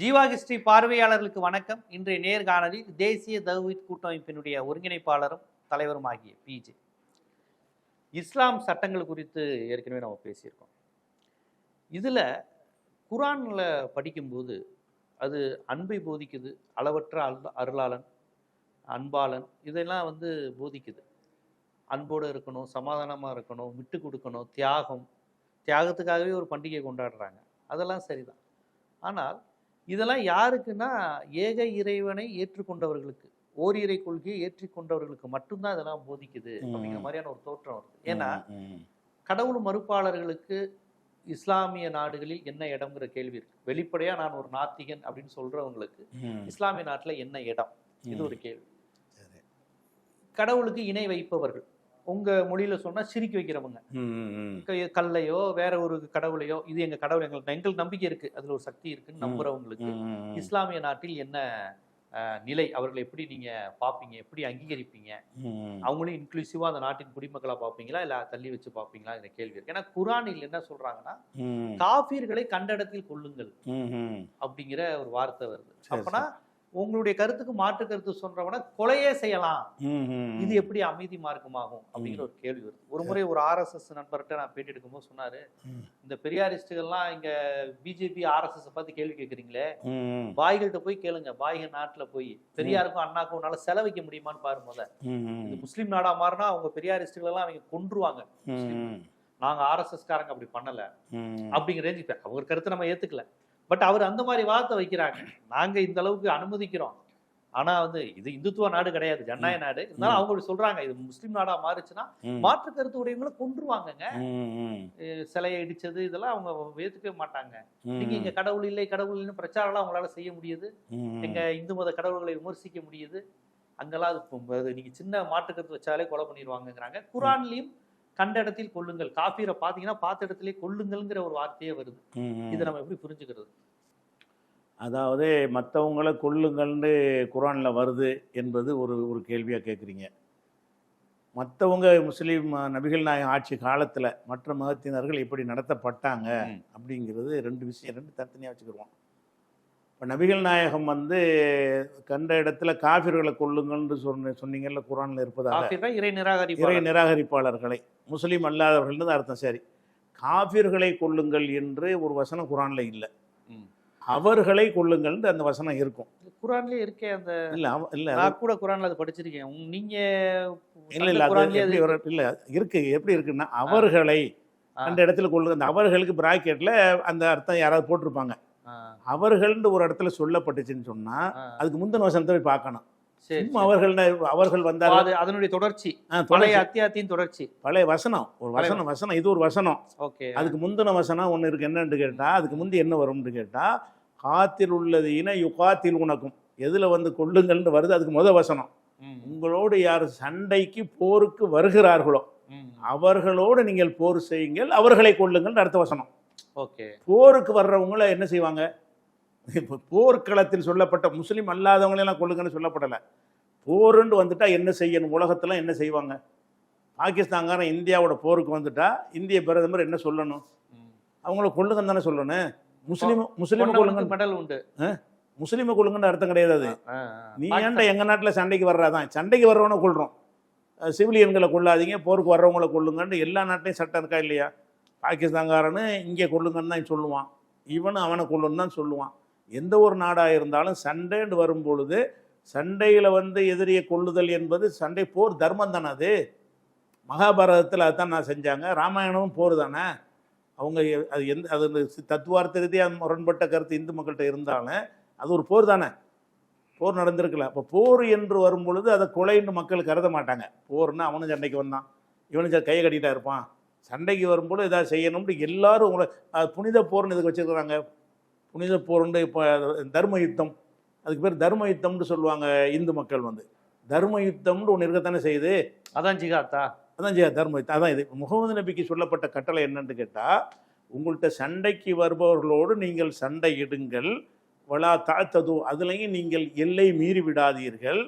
ஜீவாகிஸ்ரீ பார்வையாளர்களுக்கு வணக்கம். இன்றைய நேர்காணலில் தேசிய தௌஹீத் கூட்டமைப்பினுடைய ஒருங்கிணைப்பாளரும் தலைவரும் ஆகிய பிஜே. இஸ்லாம் சட்டங்கள் குறித்து ஏற்கனவே நம்ம பேசியிருக்கோம். இதில் குரானில் படிக்கும்போது அது அன்பை போதிக்குது அளவற்ற அல் அருளாளன் அன்பாளன் இதெல்லாம் வந்து போதிக்குது. அன்போடு இருக்கணும் சமாதானமாக இருக்கணும் விட்டு கொடுக்கணும் தியாகம். தியாகத்துக்காகவே ஒரு பண்டிகை கொண்டாடுறாங்க. அதெல்லாம் சரிதான். ஆனால் இதெல்லாம் யாருக்குன்னா ஏக இறைவனை ஏற்றுக்கொண்டவர்களுக்கு ஓரிரை கொள்கையை ஏற்றுக்கொண்டவர்களுக்கு மட்டும்தான் இதெல்லாம் போதிக்குது அப்படிங்கிற. மாதிரியான ஒரு தோற்றம் வருது. ஏன்னா கடவுள் மறுப்பாளர்களுக்கு இஸ்லாமிய நாடுகளில் என்ன இடம்ங்கிற கேள்வி இருக்கு. வெளிப்படையா நான் ஒரு நாத்திகன் அப்படின்னு சொல்றவங்களுக்கு இஸ்லாமிய நாட்டுல என்ன இடம்? இது. ஒரு கேள்வி. கடவுளுக்கு இணை வைப்பவர்கள். உங்க மொழியில சொன்னா சிரிக்க வைக்கிறவங்க. கல்லையோ வேற ஒரு கடவுளையோ இது எங்க கடவுள் எங்களுக்கு எங்களுக்கு நம்பிக்கை இருக்கு. அதுல ஒரு சக்தி இருக்குன்னு. நம்புறவங்களுக்கு. இஸ்லாமிய நாட்டில் என்ன நிலை? அவர்களை எப்படி நீங்க பாப்பீங்க எப்படி அங்கீகரிப்பீங்க? ம், அவங்களும் இன்க்ளூசிவா அந்த நாட்டின் குடிமக்களா பார்ப்பீங்களா? இல்ல தள்ளி வச்சு பார்ப்பீங்களா? இந்த கேள்வி இருக்கு. ஏன்னா குரானில் என்ன சொல்றாங்கன்னா ம், காஃபியர்களை கண்டடத்தில் கொள்ளுங்கள். அப்படிங்கிற ஒரு வார்த்தை வருது. அப்பனா உங்களுடைய கருத்துக்கு மாற்று கருத்து சொல்றவன கொலையே செய்யலாம். இது எப்படி அமைதி மார்க்கமாகும் அப்படிங்கிற ஒரு கேள்வி வருது. ஒரு முறை ஒரு ஆர்எஸ்எஸ் நண்பர்கிட்ட நான் பேட்டி எடுக்கும்போது சொன்னாரு. இந்த பெரியாரிஸ்டுகள்லாம் இங்க பிஜேபி ஆர்எஸ்எஸ் பார்த்து கேள்வி கேட்குறீங்களே ம், பாய்கள்கிட்ட போய் கேளுங்க. பாய்க நாட்டுல போய் பெரியாருக்கும் அண்ணாக்கும் உன்னால செலவைக்க முடியுமான்னு பாரு முத. ம், ம். இது முஸ்லீம் நாடா மாறினா அவங்க பெரியாரிஸ்டுகள் எல்லாம் அவங்க கொன்றுவாங்க. நாங்க ஆர்எஸ்எஸ் காரங்க அப்படி பண்ணல. அப்படிங்கிற ரேஞ்சு இப்ப அவர் கருத்தை நம்ம ஏத்துக்கல. பட் அவர் அந்த மாதிரி வார்த்தை வைக்கிறாங்க. நாங்க இந்த அளவுக்கு அனுமதிக்கிறோம். ஆனா வந்து இது இந்துத்துவ நாடு கிடையாது ஜனநாயக நாடு. இருந்தாலும் அவங்க சொல்றாங்க இது முஸ்லீம் நாடா மாறுச்சுன்னா. மாற்று கருத்து உடையவங்களை. அஹ் சிலையை இடிச்சது இதெல்லாம் அவங்க ஏத்துக்கவே மாட்டாங்க. நீங்க இங்க கடவுள் இல்லை கடவுள் இல்லைன்னு பிரச்சாரம்லாம் அவங்களால செய்ய முடியுது. எங்க இந்து மத கடவுள்களை விமர்சிக்க முடியுது. அங்கெல்லாம் அது நீங்க சின்ன மாற்று கருத்து வச்சாலே கொலை பண்ணிடுவாங்கங்கிறாங்க. குரான்லயும் கண்ட இடத்தில் கொள்ளுங்கள் காப்பீரை பாத்தீங்கன்னா பார்த்த இடத்திலே கொள்ளுங்கள்ங்கிற ஒரு வார்த்தையே வருது. இதை நம்ம எப்படி புரிஞ்சுக்கிறது? அதாவது மற்றவங்கள கொல்லுங்கள்னு குரானில் வருது என்பது ஒரு ஒரு கேள்வியாக கேட்குறீங்க மற்றவங்க முஸ்லீம் நபிகள் நாயகம் ஆட்சி காலத்தில் மற்ற மதத்தினர்கள் எப்படி நடத்தப்பட்டாங்க. அப்படிங்கிறது ரெண்டு விஷயம் ரெண்டு தனித்தனியாக வச்சுக்கிடுவோம் இப்போ நபிகள் நாயகம் வந்து கண்ட இடத்துல காஃபிர்களை கொல்லுங்கள்னு சொன்ன சொன்னீங்கல்ல குரானில் இருப்பதாக இறை இறை நிராகரிப்பாளர். நிராகரிப்பாளர்களை. முஸ்லீம் அல்லாதவர்கள்னு தான் அர்த்தம் சரி. காஃபிர்களை கொல்லுங்கள் என்று ஒரு வசனம் குரானில் இல்லை. அவர்களை கொல்லுங்கள்னு அந்த வசனம் இருக்கும். குரான்லயே இருக்கே அந்த இல்ல இல்ல நான் கூட குரான்ல அது படிச்சிருக்கேன். நீங்க இல்ல இல்ல அது இல்ல இருக்கு எப்படி இருக்குன்னா அவர்களை. அந்த இடத்துல கொள்ளுங்க அந்த அவர்களுக்கு பிராக்கெட்ல அந்த அர்த்தம் யாராவது போட்டிருப்பாங்க. அவர்கள்னு ஒரு இடத்துல சொல்லப்பட்டுச்சுன்னு சொன்னா. அதுக்கு முந்தின வசனத்தை போய் பார்க்கணும். சும்மா. அவர்கள் அவர்கள் ஓ, வந்தார்கள் அது அதனுடைய தொடர்ச்சி பழைய. அத்தியாயத்தின் தொடர்ச்சி. பழைய வசனம் ஒரு வசனம் வசனம். இது ஒரு வசனம். ஓகே. அதுக்கு முந்தின வசனம் ஒன்று இருக்கு என்னன்னு கேட்டா அதுக்கு முந்தி என்ன வரும்னு கேட்டா காத்தில் உள்ளது இன யுகாத்தில் உனக்கும். எதுல வந்து கொள்ளுங்கள்னு வருது அதுக்கு முத வசனம். உங்களோடு யார் சண்டைக்கு போருக்கு வருகிறார்களோ அவர்களோடு நீங்கள் போர் செய்யுங்கள் அவர்களை கொள்ளுங்கள் அடுத்த வசனம். ஓகே. போருக்கு வர்றவங்கள என்ன செய்வாங்க? போர்க்களத்தில் சொல்லப்பட்ட முஸ்லீம் அல்லாதவங்களெல்லாம் கொள்ளுங்கன்னு சொல்லப்படலை. போருன்னு வந்துட்டா என்ன செய்யணும்? உலகத்துல என்ன செய்வாங்க? பாகிஸ்தான்காரன் இந்தியாவோட போருக்கு வந்துட்டா இந்திய பிரதமர் என்ன சொல்லணும். அவங்கள கொள்ளுங்கன்னு தானே சொல்லணும். முஸ்லீம் முஸ்லீமை கொள்ளுங்க மெடல் உண்டு. முஸ்லீமை கொள்ளுங்கன்னு அர்த்தம் கிடையாது அது. நீ ஏன்டா எங்க நாட்டுல சண்டைக்கு வர்றாதான்? சண்டைக்கு வர்றவனை கொள்றோம் அஹ் சிவிலியன்களை கொள்ளாதீங்க போருக்கு வர்றவங்களை கொள்ளுங்கன்னு எல்லா நாட்டிலையும் சட்டம் இருக்கா இல்லையா? பாகிஸ்தான்காரனு இங்கே கொள்ளுங்கன்னு தான் சொல்லுவான். இவனும் அவனை கொள்ளுன்னு தான் சொல்லுவான். எந்த ஒரு நாடாக இருந்தாலும் சண்டைன்னு வரும்பொழுது சண்டையில் வந்து எதிரியை கொள்ளுதல் என்பது சண்டை போர் தர்மம் தானே அது? மகாபாரதத்தில் அதுதான் நான் செஞ்சாங்க. ராமாயணமும் போர் தானே? அவங்க அது எந்த அது தத்துவார்த்த ரீதியாக முரண்பட்ட கருத்து இந்து மக்கள்கிட்ட இருந்தாலும் அது ஒரு போர் தானே? போர் நடந்திருக்கல. அப்போ போர் என்று வரும் பொழுது அதை கொலைன்னு மக்கள் கருத மாட்டாங்க. போர்னா அவனும் சண்டைக்கு வந்தான். இவனும் கையை கட்டிட்டா இருப்பான். சண்டைக்கு வரும்போது ஏதாவது செய்யணும்னு எல்லாரும் உங்களை புனித போர்னு இதுக்கு வச்சுருக்குறாங்க? புனித போர்னு இப்போ தர்ம யுத்தம் அதுக்கு பேர் தர்ம யுத்தம்னு சொல்லுவாங்க இந்து மக்கள் வந்து. தர்ம யுத்தம்னு ஒன்று இருக்கத்தானே செய்யுது? அதான் ஜிகாத்தா அதான் ஜெயா தர்ம யுத்தம் அதான் இது. முகமது நபிக்கு சொல்லப்பட்ட கட்டளை என்னன்னு கேட்டால் உங்கள்கிட்ட சண்டைக்கு வருபவர்களோடு நீங்கள் சண்டையிடுங்கள் வலா தாழ்த்தது அதுலேயும் நீங்கள் எல்லை மீறி விடாதீர்கள்.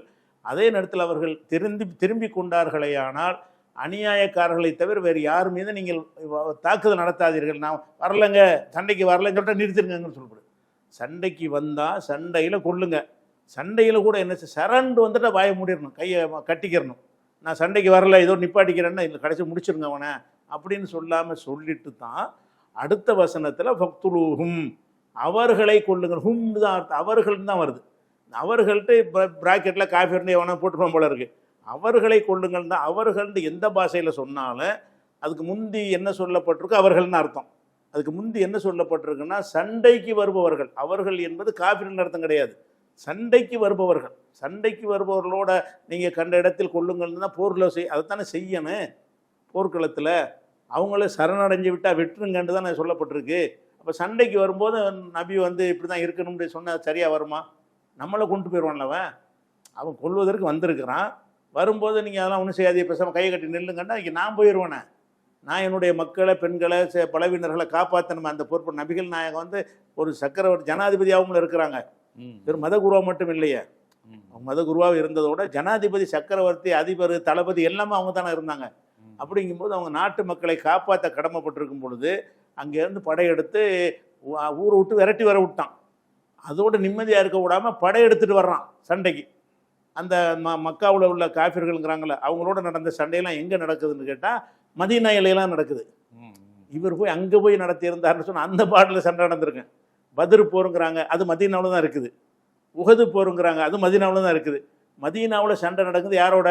அதே நேரத்தில் அவர்கள் திரும்பி திரும்பி கொண்டார்களேயானால் அநியாயக்காரர்களை தவிர வேறு யார் மீது நீங்கள் தாக்குதல் நடத்தாதீர்கள். நான் வரலங்க சண்டைக்கு வரலன்னு சொல்லிட்டு நிறுத்திருங்கன்னு சொல்லப்படுது சண்டைக்கு வந்தால் சண்டையில் கொள்ளுங்க சண்டையில் கூட என்ன செய்- சரண்டு வந்துட்டு வாய மூடிடணும் கையை கட்டிக்கிறணும். நான் சண்டைக்கு வரல ஏதோ நிப்பாட்டிக்கிறேன்னா இல்லை கடைசி முடிச்சிருங்க அவனை அப்படின்னு சொல்லாமல் சொல்லிட்டு தான் அடுத்த வசனத்தில் பக்துலூஹும் அவர்களை கொள்ளுங்கள் ஹும் தான் அர்த்தம். அவர்கள் தான் வருது. அவர்கள்ட்ட ப்ராக்கெட்டில் காஃபி எவனா போட்டுருவோம் போல இருக்குது அவர்களை கொள்ளுங்கள் தான் அவர்கள்னு எந்த பாஷையில் சொன்னாலும் அதுக்கு முந்தி என்ன சொல்லப்பட்டிருக்கோ அவர்கள்னு அர்த்தம். அதுக்கு முந்தி என்ன சொல்லப்பட்டிருக்குன்னா சண்டைக்கு வருபவர்கள். அவர்கள் என்பது காஃபிரின் அர்த்தம் கிடையாது. சண்டைக்கு வருபவர்கள். சண்டைக்கு வருபவர்களோட நீங்கள் கண்ட இடத்தில் கொள்ளுங்கள்னு தான் போரில் செய் அதைத்தானே செய்யணும். போர்க்களத்தில் அவங்கள சரணடைஞ்சு விட்டால் வெட்டுருங்கன்னு தான் சொல்லப்பட்டிருக்கு. அப்போ சண்டைக்கு வரும்போது நபி வந்து இப்படி தான் இருக்கணும்னு சொன்னால் சரியாக வருமா? நம்மளை கொண்டு போயிடுவான்ல அவன். அவன் கொல்வதற்கு வந்திருக்கிறான். வரும்போது நீங்கள் அதெல்லாம் ஒன்றும் செய்யாதே பேசாமல் கையை கட்டி நில்லுங்கன்னா இங்கே நான். போயிடுவேனே நான் என்னுடைய மக்களை பெண்களை பலவீனர்களை காப்பாற்றணும் அந்த பொறுப்பு. நபிகள் நாயகம் வந்து ஒரு சக்கரவர்த்தி ஜனாதிபதியாகவும் இருக்கிறாங்க. வெறும் மத குருவா மட்டும் இல்லையே. ம், அவங்க மத குருவாக இருந்ததோட ஜனாதிபதி சக்கரவர்த்தி அதிபர் தளபதி எல்லாமே அவங்க தானே இருந்தாங்க. அப்படிங்கும்போது அவங்க நாட்டு மக்களை காப்பாற்ற கடமைப்பட்டிருக்கும் பொழுது அங்கேருந்து படையெடுத்து ஊரை விட்டு விரட்டி வர விட்டான். அதோட நிம்மதியாக இருக்க விடாம படையெடுத்துட்டு வர்றான் சண்டைக்கு. அந்த ம மக்காவில் உள்ள காஃபிர்கள்ங்கிறாங்களே அவங்களோட நடந்த சண்டையெல்லாம் எங்கே நடக்குதுன்னு கேட்டால் மதீனா இலையெல்லாம் நடக்குது. இவர் போய் அங்கே போய் நடத்தி இருந்தாருன்னு சொன்னால் அந்த பாட்டில் சண்டை நடந்திருக்கேன் பத்ரு போருங்கிறாங்க அது மதீனாவில் தான் இருக்குது. உகது போருங்கிறாங்க அது மதீனாவில் தான் இருக்குது. மதீனாவில் சண்டை நடக்குது யாரோட?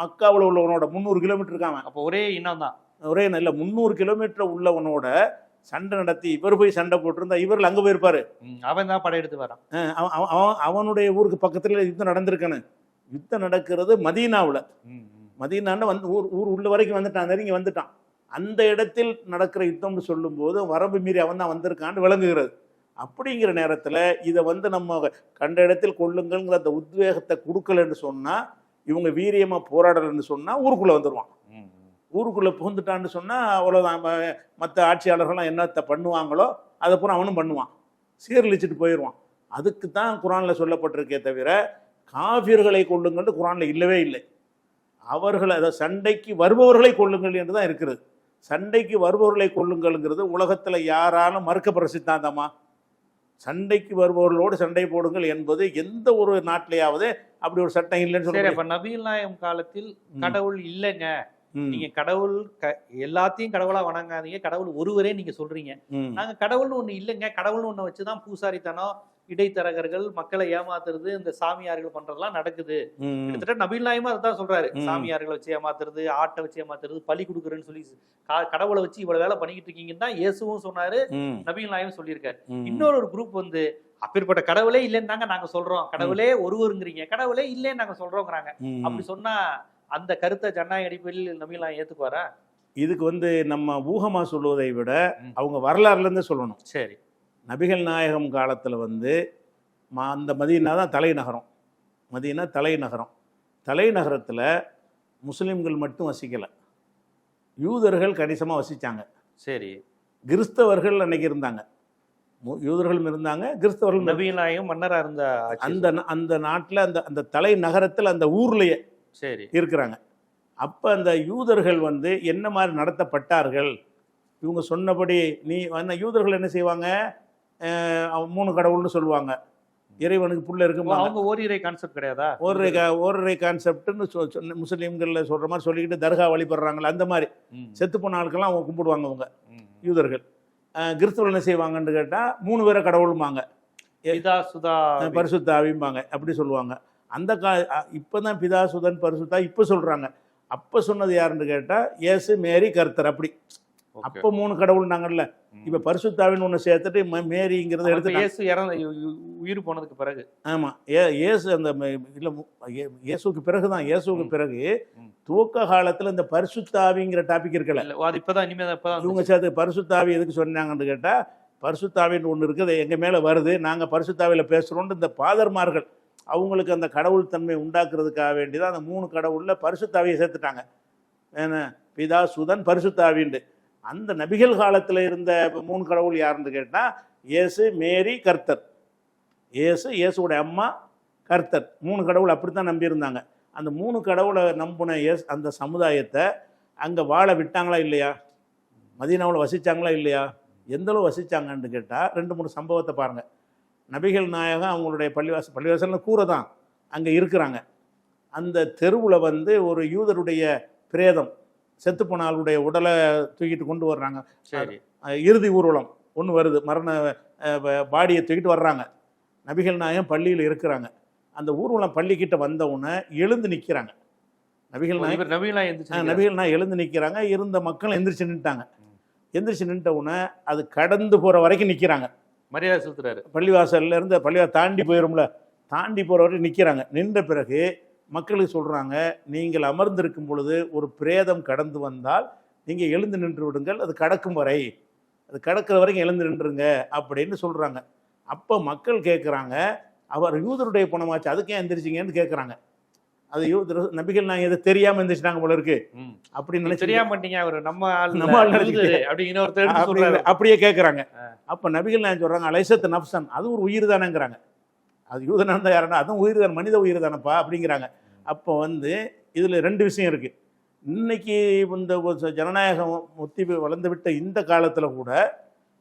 மக்காவில் உள்ளவனோட முந்நூறு கிலோமீட்டர் இருக்காங்க அப்போ ஒரே இனம் தான். ஒரே நல்ல முந்நூறு கிலோமீட்டர் உள்ளவனோட சண்டை நடத்தி இவர் போய் சண்டை போட்டிருந்தா இவர்கள் அங்கே போயிருப்பாரு. அவன் தான் படையெடுத்து வரான். அவன் அவன் அவன் அவனுடைய ஊருக்கு பக்கத்தில் யுத்தம் நடந்திருக்கணும் யுத்தம் நடக்கிறது மதீனாவில் ம், ம். மதீனான்னு வந்து ஊர் ஊர் உள்ள வரைக்கும் வந்துட்டான் நெருங்கி வந்துட்டான். அந்த இடத்தில் நடக்கிற யுத்தம்னு சொல்லும்போது வரம்பு மீறி அவன் தான் வந்திருக்கான்னு விளங்குகிறது. அப்படிங்கிற நேரத்தில் இதை வந்து நம்ம கண்ட இடத்தில் கொள்ளுங்கள்ங்கிற அந்த உத்வேகத்தை கொடுக்கலன்னு சொன்னால் இவங்க வீரியமாக போராடலைன்னு சொன்னால் ஊருக்குள்ளே வந்துடுவான். ஊருக்குள்ளே புகுந்துட்டான்னு சொன்னால் அவ்வளோதான் மற்ற ஆட்சியாளர்கள்லாம் என்னத்தை பண்ணுவாங்களோ அதை பூரா அவனும் பண்ணுவான். சீரழிச்சிட்டு போயிடுவான் அதுக்கு தான் குரானில் சொல்லப்பட்டிருக்கே தவிர காஃபியர்களை கொள்ளுங்கள்னு குரானில் இல்லவே இல்லை. அவர்கள் அதை சண்டைக்கு வருபவர்களை கொள்ளுங்கள் என்று தான் இருக்கிறது. சண்டைக்கு வருபவர்களை கொள்ளுங்கள்ங்கிறது உலகத்தில் யாராலும் மறுக்கப்படுற சித்தாந்தமா? சண்டைக்கு வருபவர்களோடு சண்டை போடுங்கள் என்பது எந்த ஒரு நாட்டிலேயாவது அப்படி ஒரு சட்டம் இல்லைன்னு சொல்ல அப்ப நபிகள் நாயகம் காலத்தில். கடவுள் இல்லைங்க. நீங்க கடவுள் க- எல்லாத்தையும் கடவுளா வணங்காதீங்க. கடவுள் ஒருவரே நீங்க சொல்றீங்க. நாங்க கடவுள்னு ஒண்ணு இல்லைங்க. கடவுள்னு ஒண்ணு வச்சுதான் பூசாரித்தனம். இடைத்தரகர்கள் மக்களை ஏமாத்துறது இந்த சாமியார்கள் பண்றதெல்லாம் நடக்குது. கிட்டத்தட்ட நபில் நாயமா அதான் சொல்றாரு. சாமியார்களை வச்சு ஏமாத்துறது ஆட்டை வச்சு ஏமாத்துறது பலி கொடுக்குறேன்னு சொல்லி கடவுளை வச்சு இவ்வளவு வேலை பண்ணிக்கிட்டு இருக்கீங்கன்னு தான் இயேசுவும் சொன்னாரு ம், நபிகள் நாயகம் சொல்லியிருக்காரு. இன்னொரு ஒரு குரூப் வந்து அப்பேற்பட்ட கடவுளே இல்லைன்னு தாங்க நாங்க சொல்றோம். கடவுளே ஒருவருங்கிறீங்க. கடவுளே இல்லைன்னு நாங்க சொல்றோங்கிறாங்க. அப்படி சொன்னா அந்த கருத்தை ஜனநாயக அடிப்படையில் நாயகம் ஏத்துக்குவாரா? இதுக்கு வந்து நம்ம ஊகமா சொல்லுவதை விட. அவங்க வரலாறுலேருந்து சொல்லணும். சரி. நபிகள் நாயகம் காலத்தில் வந்து ம- அந்த மதீனா தான் தலைநகரம். மதீனா தலைநகரம். தலைநகரத்தில் முஸ்லீம்கள் மட்டும் வசிக்கலை. யூதர்கள் கணிசமாக வசித்தாங்க சரி. கிறிஸ்தவர்கள் அன்னைக்கு இருந்தாங்க. மு- யூதர்களும் இருந்தாங்க கிறிஸ்தவர்களும் இருந்தாங்க. நபிகள் நாயகம் மன்னரா இருந்த. அந்த அந்த நாட்டில் அந்த அந்த தலைநகரத்தில் அந்த ஊர்லேயே சரி. இருக்கிறாங்க. அப்போ அந்த யூதர்கள் வந்து என்ன மாதிரி நடத்தப்பட்டார்கள்? இவங்க சொன்னபடி நீ என்ன யூதர்கள் என்ன செய்வாங்க? மூணு கடவுள்னு சொல்லுவாங்க. இறைவனுக்கு புள்ள இருக்குமா அவங்க ஓரிரை கான்செப்ட் கிடையாதா? ஓரரை ஓரரை கான்செப்ட்னு சொன்ன முஸ்லீம்களில் சொல்கிற மாதிரி சொல்லிக்கிட்டு தர்கா வழிபடுறாங்களே அந்த மாதிரி. செத்து போன ஆட்கள்லாம் அவங்க கும்பிடுவாங்க அவங்க. யூதர்கள். அஹ் கிறிஸ்தவர்கள் என்ன செய்வாங்கன்னு கேட்டால் மூணு பேரை கடவுளுமாங்க பிதா சுதா பரிசுத்த ஆவிம்பாங்க அப்படி சொல்லுவாங்க. அந்த கா இப்போ தான் பிதா சுதன் பரிசுத்தா இப்போ சொல்கிறாங்க அப்போ சொன்னது யாருன்னு கேட்டால் இயேசு மேரி கர்த்தர் அப்படி. அப்போ மூணு கடவுள்னாங்கல்ல ம். இப்போ பரிசுத்தாவின்னு ஒன்று சேர்த்துட்டு மேரிங்கிறத எடுத்துட்டாங்க இயேசு இறந்த உயிர் போனதுக்கு பிறகு. ஆமாம் ஏ இயேசு அந்த இல்லை இயேசுக்கு பிறகு தான் இயேசுக்கு. பிறகு. துவக்க காலத்தில் இந்த பரிசுத்தாவிங்கிற டாபிக் இருக்கல. அது இப்பதான் இனிமே தான் இப்பதான் இவங்க சேர்த்து பரிசுத்தாவி எதுக்கு சொன்னாங்கன்னு கேட்டால் பரிசுத்தாவின்னு ஒன்று இருக்குது எங்கள் மேலே வருது நாங்கள் பரிசுத்தாவியில் பேசுகிறோன்ட்டு இந்த பாதர்மார்கள் அவங்களுக்கு அந்த கடவுள் தன்மை உண்டாக்குறதுக்காக வேண்டி தான் அந்த மூணு கடவுளில் பரிசுத்தாவியை சேர்த்துட்டாங்க. ஏன்னா பிதா சுதன் பரிசுத்தாவின்ட்டு. அந்த நபிகள் காலத்தில் இருந்த மூணு கடவுள் யாருன்னு கேட்டால் இயேசு மேரி கர்த்தர். இயேசு இயேசுவோட அம்மா கர்த்தர். மூணு கடவுள் அப்படி தான் நம்பியிருந்தாங்க. அந்த மூணு கடவுளை நம்பின இயேசு அந்த சமுதாயத்தை அங்கே வாழ விட்டாங்களா இல்லையா? மதீனாவில் வசித்தாங்களா இல்லையா? எந்த அளவு கேட்டால் ரெண்டு மூணு சம்பவத்தை பாருங்கள் நபிகள் நாயகம் அவங்களுடைய பள்ளிவாசல் பள்ளிவாசல்னு கூரை தான் அங்கே இருக்கிறாங்க. அந்த தெருவில் வந்து ஒரு யூதருடைய பிரேதம். செத்துப்போன ஆளுடைய உடலை தூக்கிட்டு கொண்டு வர்றாங்க. இறுதி ஊர்வலம் ஒன்று வருது. மரண பாடியை தூக்கிட்டு வர்றாங்க. நபிகள் நாயகம் பள்ளியில் இருக்கிறாங்க. அந்த ஊர்வலம் பள்ளிக்கிட்ட வந்தவுடனே எழுந்து நிற்கிறாங்க நபிகள் நாயகம் ஆ, எந்திரிச்சு நபிகள் நான் எழுந்து நிற்கிறாங்க இருந்த மக்கள் எந்திரிச்சு நின்ட்டாங்க எந்திரிச்சு நின்ட்ட உடனே அது கடந்து போகிற வரைக்கும் நிற்கிறாங்க மரியாதை செலுத்துறாரு. பள்ளிவாசல்ல இருந்து பள்ளிவாசல் தாண்டி போயிரும்ல. தாண்டி போகிற வரைக்கும் நிற்கிறாங்க நின்ற பிறகு மக்களுக்கு சொல்கிறாங்க நீங்கள் அமர்ந்திருக்கும் பொழுது ஒரு பிரேதம் கடந்து வந்தால் நீங்கள் எழுந்து நின்று விடுங்கள் அது கடக்கும் வரை. அது கடக்கிற வரைக்கும் எழுந்து நின்றுங்க அப்படின்னு சொல்கிறாங்க அப்போ மக்கள் கேட்குறாங்க அவர் யூதருடைய பணமாச்சு அதுக்கு ஏன் எந்திரிச்சிங்கன்னு கேட்குறாங்க அது யூதர் நபிகள் நாங்கள் எதை தெரியாமல் எந்திரிச்சிட்டாங்க போல இருக்கு. அப்படின்னு நினைச்சு தெரியாம பண்ணிட்டீங்க அவர் நம்ம ஆள் நம்ம ஆள். அப்படிங்கிற ஒருத்தர் அப்படியே கேட்குறாங்க அப்போ நபிகள் நான் சொல்கிறாங்க அலைசத்து நப்சன் அது ஒரு உயிர் தானேங்கிறாங்க. அது யூதனா இருந்தால் யாருன்னா அதுவும் உயிர் தான் மனித உயிர் தானப்பா அப்படிங்கிறாங்க. அப்போ வந்து இதில் ரெண்டு விஷயம் இருக்குது இன்னைக்கு இந்த ஜனநாயகம் முத்தி வளர்ந்து விட்ட இந்த காலத்தில் கூட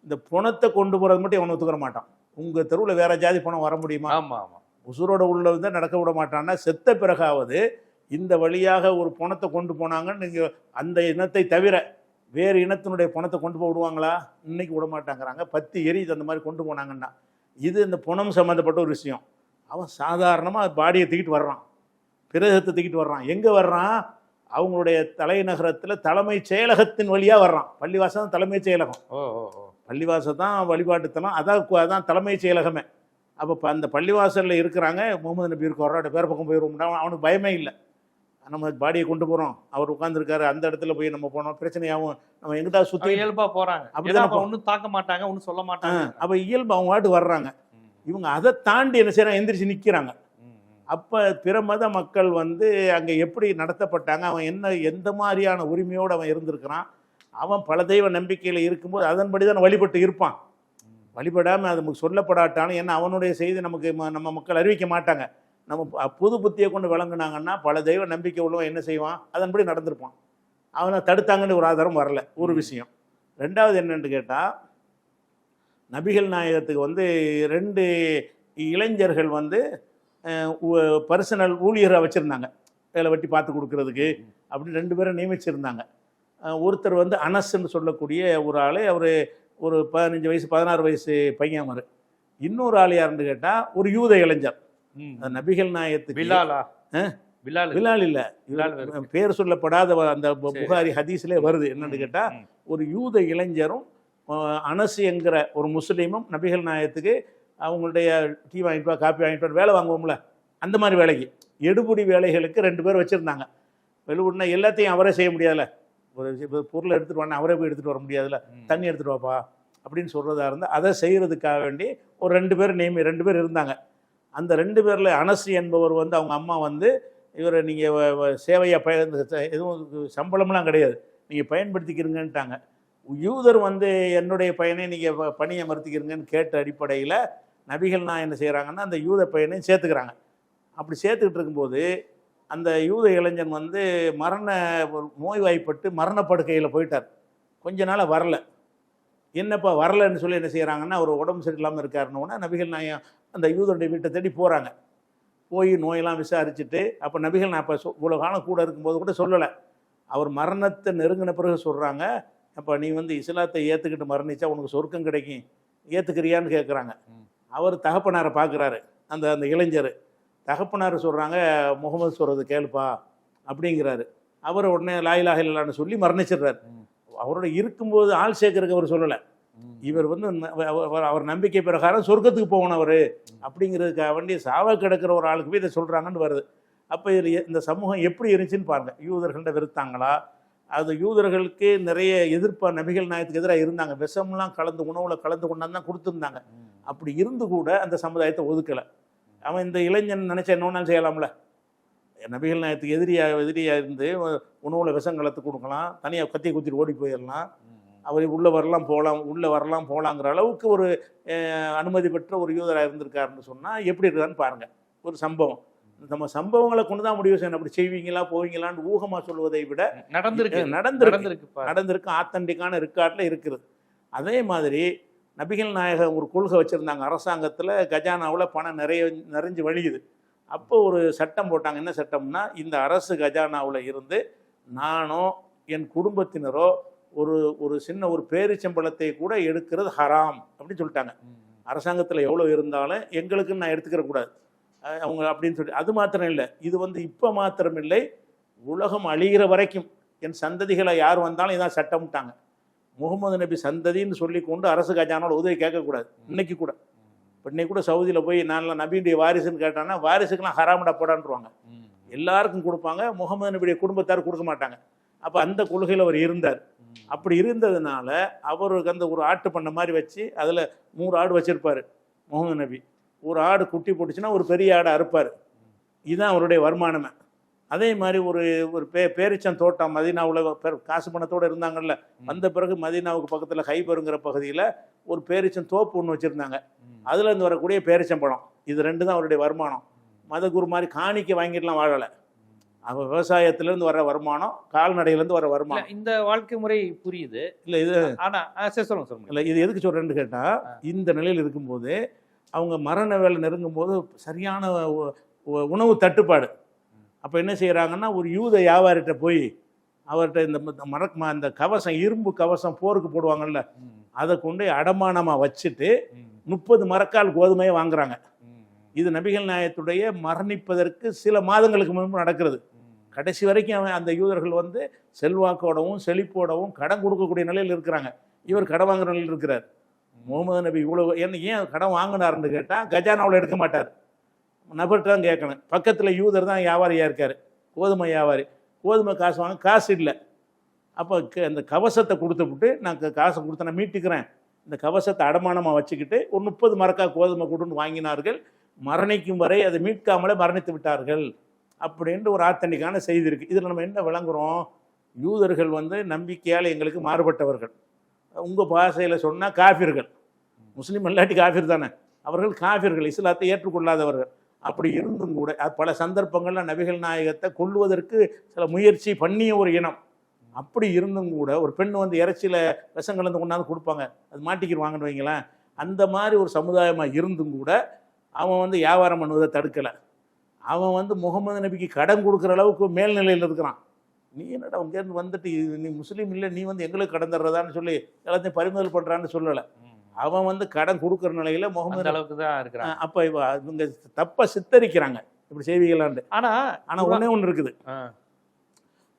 இந்த பணத்தை கொண்டு போகிறது மட்டும் எவனும் ஒத்துக்கிற மாட்டான். உங்கள் தெருவில் வேற ஜாதி பணம் வர முடியுமா? ஆமா ஆமா. உசுரோட உள்ள வந்து நடக்க விட மாட்டான்னா செத்த பிறகாவது இந்த வழியாக ஒரு பணத்தை கொண்டு போனாங்கன்னு நீங்கள் அந்த இனத்தை தவிர வேறு இனத்தினுடைய பணத்தை கொண்டு போய் விடுவாங்களா? இன்னைக்கு விட மாட்டாங்கிறாங்க. பத்து எரியுது அந்த மாதிரி கொண்டு போனாங்கன்னா. இது இந்த பணம் சம்மந்தப்பட்ட ஒரு விஷயம். அவன் சாதாரணமாக பாடியை தூக்கிட்டு வர்றான். பிரதத்தை தூக்கிட்டு வர்றான். எங்கே வர்றான்? அவங்களுடைய தலைநகரத்தில் தலைமை செயலகத்தின் வழியாக வர்றான். பள்ளிவாசல் தான் தலைமை செயலகம். பள்ளிவாசல் தான் வழிபாட்டுத்தலம். அதான் அதான் தலைமை செயலகமே. அப்போ அந்த பள்ளிவாசலில் இருக்கிறாங்க. முகமது நபி இருக்க வர்றாரு வேறு பக்கம் போயிடுவோம்னா அவனுக்கு பயமே இல்லை. நம்ம பாடியை கொண்டு போகிறோம் அவர் உட்காந்துருக்காரு அந்த இடத்துல போய் நம்ம போனோம். பிரச்சனையாகும் நம்ம எங்கிட்ட சுற்றி இயல்பா போறாங்க. அப்படிதானே ஏன்னா அப்ப போ- ஒண்ணும் தாக்க மாட்டாங்க ஒண்ணும் சொல்ல மாட்டாங்க. அப்போ இயல்பு அவங்க வாட்டு வர்றாங்க. இவங்க அதை தாண்டி என்ன செய்கிறாங்க எந்திரிச்சு நிற்கிறாங்க. அப்போ பிற மத மக்கள் வந்து அங்கே எப்படி நடத்தப்பட்டாங்க? அவன் என்ன எந்த மாதிரியான உரிமையோடு அவன் இருந்திருக்கிறான்? அவன் பல தெய்வ நம்பிக்கையில் இருக்கும்போது அதன்படி தான் வழிபட்டு இருப்பான். வழிபடாமல் அது நமக்கு சொல்லப்படாட்டாலும் ஏன்னா அவனுடைய செய்தி நமக்கு நம்ம மக்கள் அறிவிக்க மாட்டாங்க. நம்ம புது புத்தியை கொண்டு விளங்குனாங்கன்னா பல தெய்வ நம்பிக்கை உள்ளவன் என்ன செய்வான்? அதன்படி நடந்திருப்பான். அவனை தடுத்தாங்கன்னு ஒரு ஆதாரம் வரல. ஒரு விஷயம். ரெண்டாவது என்னன்னு கேட்டால் நபிகள் நாயகத்துக்கு வந்து ரெண்டு இளைஞர்கள் வந்து பர்சனல் ஊழியரை வச்சுருந்தாங்க. வேலை வெட்டி பார்த்து கொடுக்கறதுக்கு அப்படி ரெண்டு பேரும் நியமிச்சிருந்தாங்க. ஒருத்தர் வந்து அனஸ்ன்னு சொல்லக்கூடிய ஒரு ஆள் அவர் ஒரு பதினஞ்சு வயசு பதினாறு வயசு பையன் அவர். இன்னொரு ஆள் யாருன்னு கேட்டால் ஒரு யூத இளைஞர். நபிகள் நாயகத்துக்கு பிலாலா? பிலால் இல்லை. பேர் சொல்லப்படாத அந்த. புகாரி ஹதீஸ்லே வருது. என்னன்னு கேட்டால் ம். ஒரு யூத இளைஞரும் அனசு என்கிற ஒரு முஸ்லீமும் நபிகள் நாயகத்துக்கு அவங்களுடைய டீ வாங்கிட்டு வா காப்பி வாங்கிட்டு வா வேலை வாங்குவோம்ல. அந்த மாதிரி வேலைக்கு. எடுபடி வேலைகளுக்கு ரெண்டு பேர் வச்சுருந்தாங்க. வெளிவுடனே எல்லாத்தையும் அவரே செய்ய முடியாதுல்ல ஒரு பொருளை எடுத்துகிட்டு வாங்க அவரே போய் எடுத்துகிட்டு வர முடியாதுல்ல. தண்ணி எடுத்துகிட்டு வாப்பா. அப்படின்னு சொல்கிறதா இருந்தால் அதை செய்கிறதுக்காக வேண்டி ஒரு ரெண்டு பேர் நேமி ரெண்டு பேர் இருந்தாங்க. அந்த ரெண்டு பேரில் அனசு என்பவர் வந்து அவங்க அம்மா வந்து இவரை நீங்கள் சேவையாக பய எதுவும் சம்பளம்லாம் கிடையாது. நீங்கள் பயன்படுத்திக்கிறீங்கன்ட்டாங்க. யூதர் வந்து என்னுடைய பையனை நீங்கள் பணியை மறுத்திக்கிறீங்கன்னு கேட்ட அடிப்படையில் நபிகள் நான் என்ன செய்கிறாங்கன்னா அந்த யூத பையனையும் சேர்த்துக்கிறாங்க. அப்படி சேர்த்துக்கிட்டு இருக்கும்போது அந்த யூத இளைஞன் வந்து மரண நோய்வாய்ப்பட்டு மரணப்படுக்கையில் போயிட்டார். கொஞ்ச நாள் வரல. என்னப்பா வரலன்னு சொல்லி என்ன செய்கிறாங்கன்னா அவர் உடம்பு சரியில்லாமல் இருக்காருன்னு நபிகள் நாயம் அந்த யூதருடைய வீட்டை தேடி போகிறாங்க போய் நோயெல்லாம் விசாரிச்சுட்டு அப்போ நபிகள் நான் இப்போ இவ்வளோ காலம் கூட இருக்கும்போது கூட சொல்லலை. அவர் மரணத்தை நெருங்கின பிறகு சொல்கிறாங்க அப்போ நீ வந்து இஸ்லாத்தை ஏற்றுக்கிட்டு மரணிச்சா உனக்கு சொர்க்கம் கிடைக்கும். ஏற்றுக்கிறியான்னு கேட்குறாங்க அவர் தகப்பனாரை பார்க்குறாரு அந்த அந்த இளைஞர். தகப்பனார் சொல்கிறாங்க முகமது சொல்கிறது கேளுப்பா அப்படிங்கிறாரு. அவர் உடனே லாயிலாக இல்லைன்னு சொல்லி மரணிச்சிடுறாரு. அவரோட இருக்கும்போது ஆள் சேர்க்கறதுக்கு அவர் சொல்லலை. இவர் வந்து அவர் நம்பிக்கை பிரகாரம் சொர்க்கத்துக்கு போனவர். அப்படிங்கிறதுக்காக வேண்டிய சாவ கிடக்கிற ஒரு ஆளுக்கு போய் இதை சொல்கிறாங்கன்னு வருது. அப்போ இதில் இந்த சமூகம் எப்படி இருந்துச்சுன்னு பாருங்க. யூதர்கள்ட்ட வெறுத்தாங்களா? அது யூதர்களுக்கு நிறைய எதிர்ப்பா நபிகள் நாயத்துக்கு எதிராக இருந்தாங்க. விஷம்லாம் கலந்து உணவில் கலந்து கொண்டாந்து தான் கொடுத்துருந்தாங்க. அப்படி இருந்து கூட அந்த சமுதாயத்தை ஒதுக்கலை. அவன் இந்த இளைஞன் நினச்ச என்ன செய்யலாம்ல? நபிகள் நாயத்துக்கு எதிரியா எதிரியா இருந்து உணவில் விஷம் கலத்து கொடுக்கலாம். தனியாக கத்தி குத்திட்டு ஓடி போயிடலாம். அவர் உள்ளே வரலாம் போகலாம் உள்ளே வரலாம் போகலாங்கிற அளவுக்கு ஒரு அனுமதி பெற்ற ஒரு யூதராக இருந்திருக்காருன்னு சொன்னால் எப்படி இருக்கான்னு பாருங்கள் ஒரு சம்பவம். நம்ம சம்பவங்களை கொண்டு தான் முடிவு செய்யணும். அப்படி செய்வீங்களா போவீங்களான்னு ஊகமாக சொல்வதை விட நடந்திருக்கு. நடந்திருக்கு. நடந்திருக்கு ஆத்தன்டிக்கான ரெக்கார்டில் இருக்குது. அதே மாதிரி நபிகள் நாயகம் ஒரு கொள்கை வச்சுருந்தாங்க. அரசாங்கத்தில் கஜானாவில் பணம் நிறைய நிறைஞ்சு வழியுது. அப்போ ஒரு சட்டம் போட்டாங்க. என்ன சட்டம்னா இந்த அரசு கஜானாவில் இருந்து நானோ என் குடும்பத்தினரோ ஒரு ஒரு சின்ன ஒரு பேரிச்சம்பழத்தை கூட எடுக்கிறது ஹராம் அப்படின்னு சொல்லிட்டாங்க. அரசாங்கத்தில் எவ்வளோ இருந்தாலும் எங்களுக்குன்னு நான் எடுத்துக்கிற கூடாது. அவங்க அப்படின்னு சொல்லி அது மாத்திரம் இல்லை. இது வந்து இப்போ மாத்திரம் இல்லை. உலகம் அழிகிற வரைக்கும் என் சந்ததிகளை யார் வந்தாலும் இதான் சட்டம்ட்டாங்க முகமது நபி சந்ததின்னு சொல்லி கொண்டு அரசு கஜானாவில் உதவி கேட்கக்கூடாது இன்னைக்கு கூட. இப்போ இன்னைக்கு கூட சவுதியில் போய் நான் நபியுடைய வாரிசுன்னு கேட்டான்னா வாரிசுக்கெல்லாம் ஹராமடா போடான்ருவாங்க. எல்லாருக்கும் கொடுப்பாங்க. முகமது நபியுடைய குடும்பத்தார் கொடுக்க மாட்டாங்க. அப்போ அந்த கொள்கையில் அவர் இருந்தார். அப்படி இருந்ததுனால அவருக்கு அந்த ஒரு ஆட்டு பண்ண மாதிரி வச்சு அதில் நூறு ஆடு வச்சிருப்பாரு முகமது நபி. ஒரு ஆடு குட்டி போட்டுச்சுன்னா ஒரு பெரிய ஆடை அறுப்பார். இதுதான் அவருடைய வருமானமே. அதே மாதிரி ஒரு ஒரு பே பேரிச்சம் தோட்டம் மதீனாவுல பெரு காசு பணத்தோடு இருந்தாங்கல்ல. வந்த பிறகு மதீனாவுக்கு பக்கத்தில் ஹைபருங்கிற பகுதியில் ஒரு பேரிச்சம் தோப்பு ஒன்று வச்சுருந்தாங்க. அதுல இருந்து வரக்கூடிய பேரிச்சம்பழம் இது ரெண்டு தான் அவருடைய வருமானம். மதகுரு மாதிரி காணிக்க வாங்கிட்டுலாம் வாழலை. அவன் விவசாயத்திலேருந்து வர வருமானம் கால்நடையிலேருந்து வர வருமானம். இந்த வாழ்க்கை முறை புரியுது. இல்லை இது ஆனா ஆ, சரி சொல்லுங்க சொல்லுங்க. இல்லை இது எதுக்கு சொல்கிறேன்னு கேட்டால் இந்த நிலையில் இருக்கும்போது அவங்க மரண வேலை நெருங்கும் போது சரியான உணவு தட்டுப்பாடு. அப்போ என்ன செய்கிறாங்கன்னா ஒரு யூத வியாபாரிகிட்ட போய் அவர்கிட்ட இந்த மரக் அந்த கவசம் இரும்பு கவசம் போருக்கு போடுவாங்கல்ல அதை கொண்டு அடமானமாக வச்சுட்டு முப்பது மரக்கால் கோதுமையை வாங்குறாங்க. இது நபிகள் நாயத்துடைய மரணிப்பதற்கு சில மாதங்களுக்கு முன்பு நடக்கிறது. கடைசி வரைக்கும் அவன் அந்த யூதர்கள் வந்து செல்வாக்கோடவும் செழிப்போடவும் கடன் கொடுக்கக்கூடிய நிலையில் இருக்கிறாங்க. இவர் கடன் வாங்குற நிலையில் இருக்கிறார். முகமது நபி இவ்வளோ என்ன ஏன் கடன் வாங்கினாருன்னு கேட்டால் கஜானாவில் எடுக்க மாட்டார். நபர்கிட்ட தான் கேட்கணும். பக்கத்தில் யூதர் தான் வியாபாரியாக இருக்கார். கோதுமை வியாபாரி. கோதுமை காசு வாங்க காசு இல்லை. அப்போ அந்த கவசத்தை கொடுத்துவிட்டு நான் காசை கொடுத்து நான் மீட்டுக்கிறேன். இந்த கவசத்தை அடமானமாக வச்சுக்கிட்டு ஒரு முப்பது மரக்கா கோதுமை கொடுன்னு வாங்கினார்கள். மரணிக்கும் வரை அதை மீட்காமலே மரணித்து விட்டார்கள். அப்படின்ட்டு ஒரு ஆத்தண்டிக்கான செய்தி இருக்குது இதில் நம்ம என்ன விளங்குறோம்? யூதர்கள் வந்து நம்பிக்கையால் எங்களுக்கு மாறுபட்டவர்கள். உங்கள் பாஷையில் சொன்னால் காஃபிர்கள். முஸ்லீம் இல்லாட்டி காஃபிர் தானே? அவர்கள் காஃபிர்கள் இஸ்லாத்தை ஏற்றுக்கொள்ளாதவர்கள். அப்படி இருந்தும் கூட அது பல சந்தர்ப்பங்களில் நபிகள் நாயகத்தை கொள்வதற்கு சில முயற்சி பண்ணிய ஒரு இனம். அப்படி இருந்தும் கூட ஒரு பெண் வந்து இறைச்சியில் விஷம் கலந்து கொண்டாந்து கொடுப்பாங்க. அது மாட்டிக்கிடுவாங்கன்னு வைங்களேன். அந்த மாதிரி ஒரு சமுதாயமாக இருந்தும் கூட அவன் வந்து வியாபாரம் பண்ணுவதை தடுக்கலை. அவன் வந்து முகமது நபிக்கு கடன் கொடுக்குற அளவுக்கு மேல்நிலையில் இருக்கிறான். நீ என்னடா இங்கேருந்து வந்துட்டு நீ முஸ்லீம் இல்லை நீ வந்து எங்களுக்கு கடன் தர்றதான்னு சொல்லி எல்லாத்தையும் பறிமுதல் பண்ணுறான்னு சொல்லலை. அவன் வந்து கடன் கொடுக்குற நிலையில் முகமது அளவுக்கு தான் இருக்கிறாங்க அப்போ இவங்க தப்பை சித்தரிக்கிறாங்க. இப்படி செய்வீங்களான்ட்டு. ஆனா ஆனால் ஒன்றே ஒன்று இருக்குது.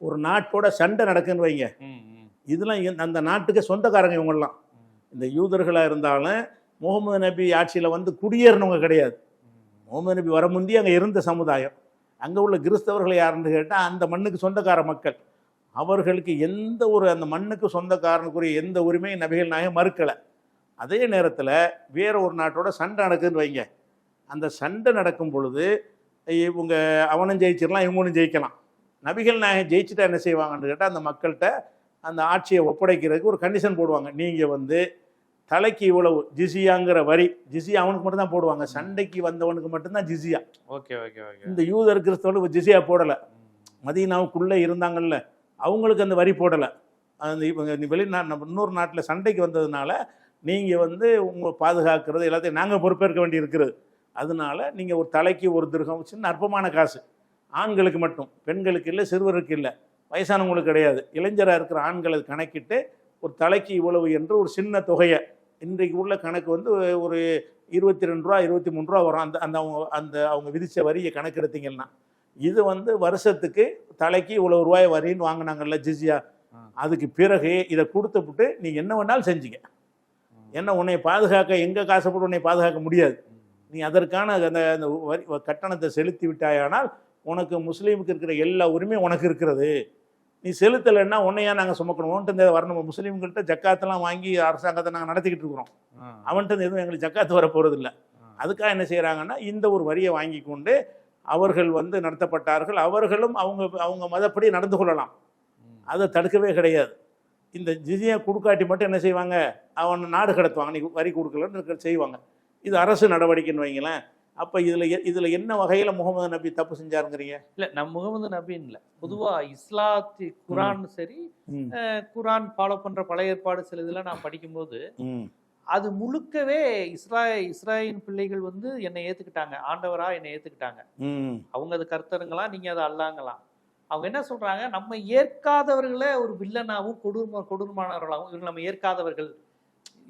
ஒரு நாட்டோட சண்டை நடக்குன்னு வைங்க. இதெல்லாம் அந்த நாட்டுக்கு சொந்தக்காரங்க இவங்கெல்லாம். இந்த யூதர்களாக இருந்தாலும் முகமது நபி ஆட்சியில் வந்து குடியேறினவங்க கிடையாது. முகமது நபி வர முந்தி அங்கே இருந்த சமுதாயம். அங்கே உள்ள கிறிஸ்தவர்கள் யாருன்னு கேட்டால் அந்த மண்ணுக்கு சொந்தக்கார மக்கள். அவர்களுக்கு எந்த ஒரு அந்த மண்ணுக்கு சொந்தக்காரனுக்குரிய எந்த உரிமையும் நபிகள் நாயகம் மறுக்கலை. அதே நேரத்தில் வேற ஒரு நாட்டோட சண்டை நடக்குதுன்னு வைங்க. அந்த சண்டை நடக்கும் பொழுது இவங்க அவனும் ஜெயிச்சிடலாம் இவங்களும் ஜெயிக்கலாம். நபிகள் நாயகம் ஜெயிச்சுட்டா என்ன செய்வாங்கன்னு கேட்டால் அந்த மக்கள்கிட்ட அந்த ஆட்சியை ஒப்படைக்கிறதுக்கு ஒரு கண்டிஷன் போடுவாங்க. நீங்கள் வந்து தலைக்கு இவ்வளவு ஜிசியாங்கிற வரி ஜிசியா அவனுக்கு மட்டும்தான் போடுவாங்க. சண்டைக்கு வந்தவனுக்கு மட்டும்தான் ஜிசியா. Okay okay okay. இந்த யூதர் கிறிஸ்தவனுக்கு ஜிசியா போடலை. மதீனாவுக்குள்ளே இருந்தாங்கல்ல அவங்களுக்கு அந்த வரி போடலை. அந்த வெளிநாட்டு நம்ம இன்னொரு நாட்டில் சண்டைக்கு வந்ததுனால நீங்கள் வந்து உங்களை பாதுகாக்கிறது எல்லாத்தையும் நாங்கள் பொறுப்பேற்க வேண்டி இருக்கிறது அதனால நீங்கள் ஒரு தலைக்கு ஒரு திருகம் சின்ன அற்பமான காசு. ஆண்களுக்கு மட்டும் பெண்களுக்கு இல்லை சிறுவருக்கு இல்லை வயசானவங்களுக்கு கிடையாது. இளைஞராக இருக்கிற ஆண்களை கணக்கிட்டு ஒரு தலைக்கு இவ்வளவு என்று ஒரு சின்ன தொகையை இன்றைக்கு உள்ள கணக்கு வந்து ஒரு இருபத்தி ரெண்டு ரூபா இருபத்தி மூணு ரூபா வரும் அந்த அந்த அவங்க அந்த அவங்க விதித்த வரியை கணக்கெடுத்தீங்கன்னா இது வந்து வருஷத்துக்கு தலைக்கு இவ்வளோ ரூபாய் வரின்னு வாங்கினாங்கல்ல ஜிஸியா ஆ. அதுக்கு பிறகு இதை கொடுத்துப்புட்டு நீ என்ன வேணாலும் செஞ்சுக்க ம். என்ன உன்னை பாதுகாக்க எங்கே காசை போட்டு உன்னை பாதுகாக்க முடியாது. நீ அதற்கான அந்த அந்த வரி கட்டணத்தை செலுத்தி விட்டாயானால் உனக்கு முஸ்லீமுக்கு இருக்கிற எல்லா உரிமையும் உனக்கு இருக்கிறது நீ செலுத்தலைன்னா உன்னையா நாங்கள் சுமக்கணும். உன்ட்டு வரணும்? முஸ்லீம்கள்ட்ட ஜக்காத்தெல்லாம் வாங்கி அரசாங்கத்தை நாங்கள் நடத்திக்கிட்டு இருக்கிறோம். அவன்கிட்ட எதுவும் எங்களுக்கு ஜக்காத்து வர போகிறதில்ல. அதுக்காக என்ன செய்கிறாங்கன்னா இந்த ஒரு வரியை வாங்கி கொண்டு அவர்கள் வந்து நடத்தப்பட்டார்கள். அவர்களும் அவங்க அவங்க மதப்படி நடந்து கொள்ளலாம். அதை தடுக்கவே கிடையாது. இந்த ஜிசியா கொடுக்காட்டி மட்டும் என்ன செய்வாங்க? அவன் நாடு கடத்துவாங்க. நீ வரி கொடுக்கலன்னு இருக்க- செய்வாங்க. இது அரசு நடவடிக்கைன்னு வைங்களேன். அப்போ இதில் இதில் என்ன வகையில் முகமது நபி தப்பு செஞ்சாருங்கிறீங்க? இல்ல நம்ம முகமது நபின்னு இல்ல. பொதுவா இஸ்லாத்தி குரான் சரி குரான் ஃபாலோ பண்ற பழைய ஏற்பாடு சில இதெல்லாம் நான் படிக்கும்போது அது முழுக்கவே இஸ்ரா இஸ்ராயின் பிள்ளைகள் வந்து என்னை ஏத்துக்கிட்டாங்க. ஆண்டவரா என்னை ஏத்துக்கிட்டாங்க. அவங்க அது கர்த்தருங்களாம் நீங்க அது அல்லாங்களாம் அவங்க என்ன சொல்றாங்க? நம்ம ஏற்காதவர்களை ஒரு வில்லனாவும் கொடூர்ம கொடூரமானவர்களாகவும் இவங்க நம்ம ஏற்காதவர்கள்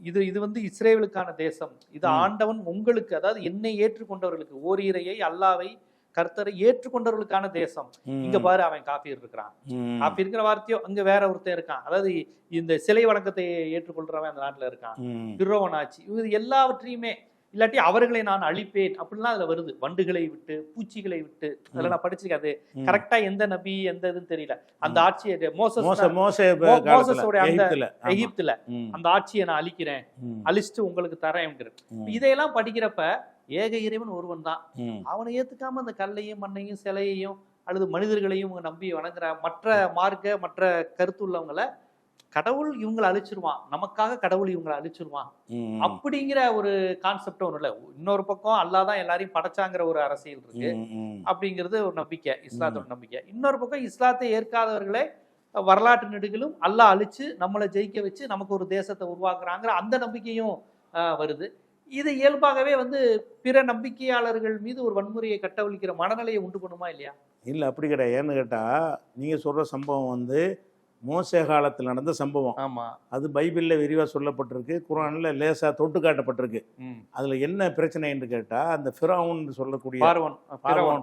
இது இது வந்து இஸ்ரேலுக்கான தேசம் இது. ஆண்டவன் உங்களுக்கு அதாவது என்னை ஏற்றுக்கொண்டவர்களுக்கு ஓரிரையை அல்லாவை கர்த்தரை ஏற்றுக்கொண்டவர்களுக்கான தேசம். இங்க பாரு அவன் காப்பீர் இருக்கிறான். காப்பி இருக்கிற வார்த்தையோ அங்க வேற ஒருத்தன் இருக்கான் அதாவது இந்த சிலை வணக்கத்தை ஏற்றுக்கொள்றவன் அந்த நாட்டுல இருக்கான் ம். பிரோவனாச்சு இது எல்லாவற்றையுமே இல்லாட்டி அவர்களை நான் அழிப்பேன் அப்படிலாம் அதுல வருது வண்டுகளை விட்டு பூச்சிகளை விட்டு அதெல்லாம் நான் படிச்சிருக்கேன் அது. கரெக்டா எந்த நபி எந்த இதுன்னு தெரியல அந்த ஆட்சியை மோசஸோட அந்த எகிப்துல. அந்த ஆட்சியை நான் அழிக்கிறேன். அழிச்சிட்டு உங்களுக்கு தரேன். இதையெல்லாம் படிக்கிறப்ப ஏக இறைவன் ஒருவன் தான். அவனை ஏத்துக்காம அந்த கல்லையும் மண்ணையும் சிலையையும் அல்லது மனிதர்களையும் நம்பி வணங்குற மற்ற மார்க்க மற்ற கருத்துள்ளவங்களை கடவுள் இவங்களை அழிச்சிருவான். நமக்காக கடவுள் இவங்களை அழிச்சிருவான். அப்படிங்கிற ஒரு கான்செப்ட் ஒன்றும் இல்லை. இன்னொரு பக்கம் அல்லாஹ் தான் எல்லாரையும் படைச்சாங்கிற ஒரு அரசியல் இருக்கு. அப்படிங்கிறது ஒரு நம்பிக்கை இஸ்லாத்தோட நம்பிக்கை. இன்னொரு பக்கம் இஸ்லாத்தை ஏற்காதவர்களே வரலாற்று நெடுகிலும் அல்லாஹ் அழிச்சு நம்மளை ஜெயிக்க வச்சு நமக்கு ஒரு தேசத்தை உருவாக்குறாங்கிற அந்த நம்பிக்கையும் வருது. இது இயல்பாகவே வந்து பிற நம்பிக்கையாளர்கள் மீது ஒரு வன்முறையை கட்டவிழ்க்கிற மனநிலையை உண்டு பண்ணுமா இல்லையா? இல்ல அப்படி கிடையாது. ஏன்னு கேட்டா நீங்க சொல்ற சம்பவம் வந்து மோசே காலத்தில் நடந்த சம்பவம். ஆமா. அது பைபிள்ல விரிவா சொல்லப்பட்டிருக்கு குரான்ல லேசா தொட்டு காட்டப்பட்டிருக்கு. அதுல என்ன பிரச்சனை என்று கேட்டா அந்த ஃபிரௌன் சொல்லக்கூடிய பார்வன் பார்வோன்.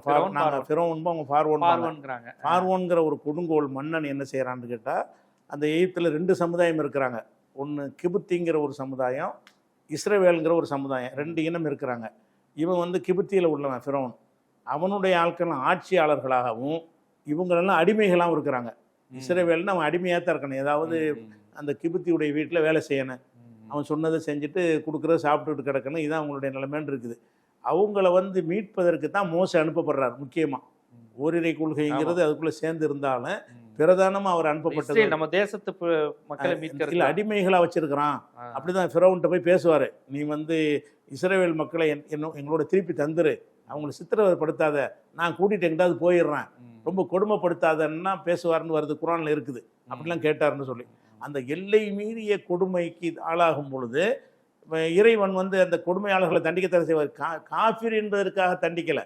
அவங்க பார்வோன் பார்வன்கிறாங்க. பார்வோன்கிற ஒரு கொடுங்கோல் மன்னன் என்ன செய்யறான்னு கேட்டா அந்த எகிப்துல ரெண்டு சமுதாயம் இருக்கிறாங்க. ஒன்னு கிபுத்திங்கிற ஒரு சமுதாயம் இஸ்ரவேலுங்கிற ஒரு சமுதாயம் ரெண்டு இனம் இருக்கிறாங்க. இவன் வந்து கிபுத்தியில உள்ளவன் ஃபிரௌன் அவனுடைய ஆட்கள் ஆட்சியாளர்களாகவும் இவங்களெல்லாம் அடிமைகளாகவும் இருக்கிறாங்க. இஸ்ரவேல்னு அவன் அடிமையாக தான் இருக்கணும். ஏதாவது அந்த கிபுத்தியுடைய வீட்டில் வேலை செய்யணும். அவன் சொன்னதை செஞ்சுட்டு கொடுக்குறத சாப்பிட்டுட்டு கிடக்கணும். இதான் அவங்களுடைய நிலைமைன்னு இருக்குது. அவங்கள வந்து மீட்பதற்கு தான் மோச அனுப்பப்படுறார் முக்கியமாக ஓரிரை கொள்கைங்கிறது அதுக்குள்ளே சேர்ந்து இருந்தாலும் பிரதானமாக அவர் அனுப்பப்பட்டது நம்ம தேசத்து மக்களை இல்லை மீட்கிறது அடிமைகளாக வச்சிருக்கிறான். அப்படிதான் ஃபிரௌன்ட்ட போய் பேசுவார். நீ வந்து இஸ்ரவேல் மக்களை என் எங்களோட திருப்பி தந்துரு. அவங்கள சித்திரவதைப்படுத்தாத நான் கூட்டிட்டு எங்கிட்டாவது போயிடுறேன். ரொம்ப கொடுமைப்படுத்தாதன்னா பேசுவார்னு வருது குரான்ல இருக்குது. அப்படிலாம் கேட்டாருன்னு சொல்லி. அந்த எல்லை மீறிய கொடுமைக்கு ஆளாகும் பொழுது இறைவன் வந்து அந்த கொடுமையாளர்களை தண்டிக்கத்தான் செய்வார். கா காஃபிர் என்பதற்காக தண்டிக்கல.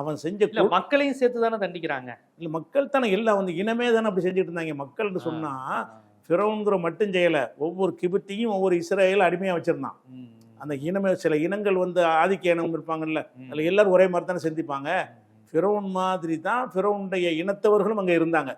அவன் செஞ்ச மக்களையும் சேர்த்து தானே தண்டிக்கிறாங்க. இல்ல மக்கள் தானே எல்லாம் வந்து இனமே தானே அப்படி செஞ்சுட்டு இருந்தாங்க மக்கள்னு சொன்னா ஃபிரௌன்கிற மட்டும் செய்யல. ஒவ்வொரு கிபத்தியும் ஒவ்வொரு இஸ்ரேல அடிமையா வச்சிருந்தான். அந்த இனமே சில இனங்கள் வந்து ஆதிக்க இனம் இருப்பாங்கல்ல அதில் எல்லாரும் ஒரே மாதிரி தானே சிந்திப்பாங்க. ஃபிரௌன் மாதிரி தான் ஃபிரௌனுடைய இனத்தவர்களும் அங்கே இருந்தாங்க.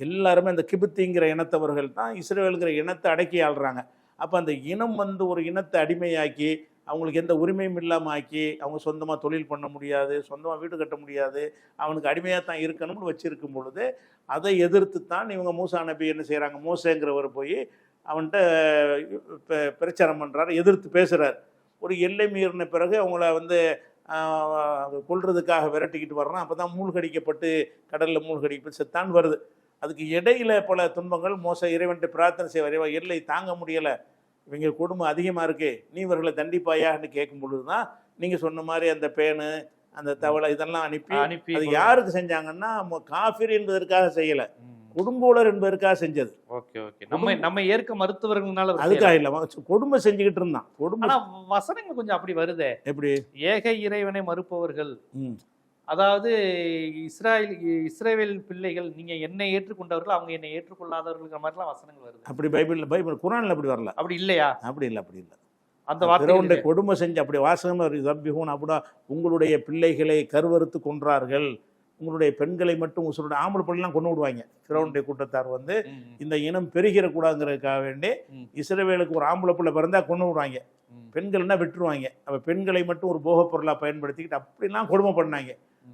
எல்லாருமே அந்த கிபுத்திங்கிற இனத்தவர்கள் தான் இஸ்ரேலுங்கிற இனத்தை அடக்கி ஆள்றாங்க. அப்போ அந்த இனம் வந்து ஒரு இனத்தை அடிமையாக்கி அவங்களுக்கு எந்த உரிமையும் இல்லாமல் ஆக்கி அவங்க சொந்தமாக தொழில் பண்ண முடியாது சொந்தமாக வீடு கட்ட முடியாது அவனுக்கு அடிமையாக தான் இருக்கணும்னு வச்சிருக்கும் பொழுது அதை எதிர்த்து தான் இவங்க மூசா நபி என்ன செய்கிறாங்க மூசேங்கிறவர் போய் அவன்கிட்ட பிரச்சாரம் பண்ணுறாரு எதிர்த்து பேசுகிறார் ஒரு எல்லை மீறின பிறகு அவங்கள வந்து ஆஹ், கொல்றதுக்காக விரட்டிக்கிட்டு வர்றான். அப்போ தான் மூழ்கடிக்கப்பட்டு கடலில் மூழ்கடிக்கப்பட்டு செத்தான் வருது. அதுக்கு இடையில பல துன்பங்கள் மோச இறைவன்ட்டு பிரார்த்தனை செய்வார். இறைவா, எல்லை தாங்க முடியலை. இவங்க குடும்பம் அதிகமாக இருக்கு. நீ இவர்களை தண்டிப்பாயான்னு கேட்கும் பொழுது தான் நீங்கள் சொன்ன மாதிரி அந்த பேனு அந்த தவளை இதெல்லாம் அனுப்பி அனுப்பி அது யாருக்கு செஞ்சாங்கன்னா காஃபிர் என்பதற்காக செய்யல. கொடுங்கோலர் என்பதற்காக செஞ்சது. Okay okay. நம்ம நம்ம ஏற்க மருத்துவர்கள்னால. அதுக்காக இல்ல கொடுமை செஞ்சுக்கிட்டு இருந்தான். கொடுமை வசனங்கள் கொஞ்சம் அப்படி வருதே. எப்படி? ஏக இறைவனை மறுப்பவர்கள். அதாவது இஸ்ராயல் இஸ்ரேவேல் பிள்ளைகள் நீங்க என்னை ஏற்றுக்கொண்டவர்கள் அவங்க என்னை ஏற்றுக்கொள்ளாதவர்கள் மாதிரிலாம் வசனங்கள் வருது. அப்படி பைபிள்ல பைபிள் குரான்ல அப்படி வரல. அப்படி இல்லையா? அப்படி இல்லை அப்படி இல்லை. அந்த வார்த்தை கொடுமை செஞ்சு அப்படி வாசகம் அப்படின்னா உங்களுடைய பிள்ளைகளை கருவறுத்து கொன்றார்கள். உங்களுடைய பெண்களை மட்டும் உசுருடைய ஆம்பளை பிள்ளைலாம் கொண்டு விடுவாங்க. பிறவுடைய கூட்டத்தார் வந்து இந்த இனம் பெருகிடக்கூடாதுங்கிறதுக்காக வேண்டி. இஸ்ரவேலுக்கு ஒரு ஆம்பளை பிள்ளை பிறந்தா கொண்டு விடுவாங்க. பெண்கள்னா விட்டுருவாங்க? அப்ப பெண்களை மட்டும் ஒரு போகப் பொருளா பயன்படுத்திக்கிட்டு அப்படிலாம் கொடுமை பண்ணாங்க.